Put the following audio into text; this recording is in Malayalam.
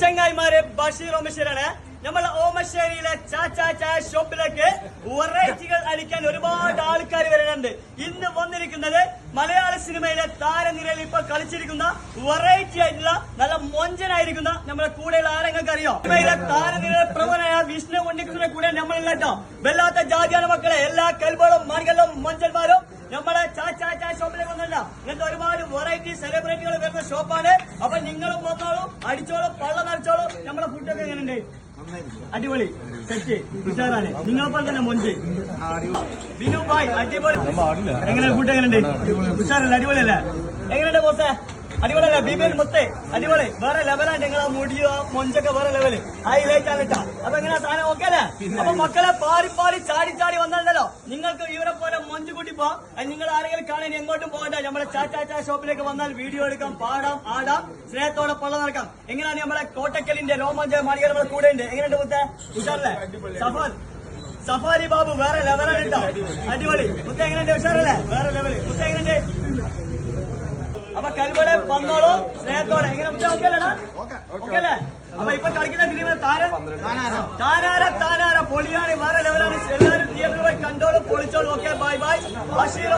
ചെങ്ങായിമാരെ ബഷീർ ഓമശ്ശേരിയാണ്. നമ്മൾ ഓമശ്ശേരിയിലെ ചാച്ചാ ചായ ഷോപ്പിലേക്ക് വെറൈറ്റികൾ അടിക്കാൻ ഒരുപാട് ആൾക്കാർ വരുന്നുണ്ട്. ഇന്ന് വന്നിരിക്കുന്നത് മലയാള സിനിമയിലെ താരനിരയിൽ ഇപ്പൊ കളിച്ചിരിക്കുന്ന വെറൈറ്റി ആയിട്ടുള്ള നല്ല മൊഞ്ചനായിരിക്കുന്ന നമ്മുടെ കൂടെയുള്ള ആരെങ്കിലും അറിയോ? സിനിമയിലെ താരനിരയിലെ പ്രമുഖനായ വിഷ്ണു ഉണ്ണികൃഷ്ണന്റെ കൂടെ നമ്മളിലെത്താം വല്ലാത്ത ജാതിയാണ് മക്കളെ. എല്ലാ കൽബോളും മണികളും മൊഞ്ചന്മാരും നമ്മളെ ചാച്ചാ ചായ ഷോപ്പിലേക്ക് വന്നില്ല ഇങ്ങനത്തെ ഒരുപാട് വെറൈറ്റി സെലിബ്രിറ്റികൾ ഷോപ്പാണ്. അപ്പൊ നിങ്ങളും വന്നോളൂ അടിച്ചോളൂ പള്ള നിറച്ചോളൂ നമ്മളെ ഫുഡൊക്കെ എങ്ങനെയുണ്ട്? അടിപൊളി. സെറ്റ് ഉഷാറാണ്. നിങ്ങളെ പോലെ തന്നെ മൊഞ്ച്. ബിനു ബായ് അടിപൊളി. എങ്ങനെ ഫുഡ് എങ്ങനെയുണ്ട്? ഉഷാറല്ലേ? അടിപൊളിയല്ലേ? എങ്ങനെയുണ്ട് ബോസേ അടിപൊളിയല്ലേ? ബിബിൻ മുത്തേ അടിപൊളി. വേറെ ലെവലാണ് നിങ്ങളെ മുടിയോ മൊഞ്ചൊക്കെ വേറെ ലെവൽ ഹൈലൈറ്റ് ആണ് കേട്ടോ അപ്പൊ എങ്ങനെ സാധനം? ഓക്കെ അല്ലേ? അപ്പൊ മക്കളെ പാടി പാടി ചാടി ചാടി വന്നല്ലോ നിങ്ങൾക്ക് ഇവരെ പോലെ മൊഞ്ച് കൂട്ടി പോ നിങ്ങൾ ആരെങ്കിലും കാണാൻ എങ്ങോട്ടും പോകണ്ട. നമ്മുടെ ചാച്ചാ ഷോപ്പിലേക്ക് വന്നാൽ വീഡിയോ എടുക്കാം പാടാം ആടാം സ്നേഹത്തോടെ പള്ള നടക്കാം. എങ്ങനെയാണ് നമ്മുടെ കോട്ടക്കലിന്റെ രോമാഞ്ച മാളിക നമ്മുടെ കൂടെ ഉണ്ട്? എങ്ങനെയുണ്ട് മുത്തേ? ഉഷാറല്ലേ? സഫാൻ സഫാരി ബാബു വേറെ ലെവലാണ് കേട്ടോ. അടിപൊളി. മുത്ത എങ്ങനെയുണ്ട്? ഉഷാറല്ലേ? വേറെ ലെവൽ മുത്ത എങ്ങനെയുണ്ട്? അപ്പൊ കൽവടെ വന്നോളൂ സ്നേഹത്തോടെ. എങ്ങനെ മുത്ത? ഓക്കെ അല്ലേടാ ഓക്കെ. അല്ലേ അപ്പൊ ഇപ്പൊ കളിക്കുന്ന ഫിലിമിന് താരം? താനാര? താനാര? চলো কে বাই বাই আশির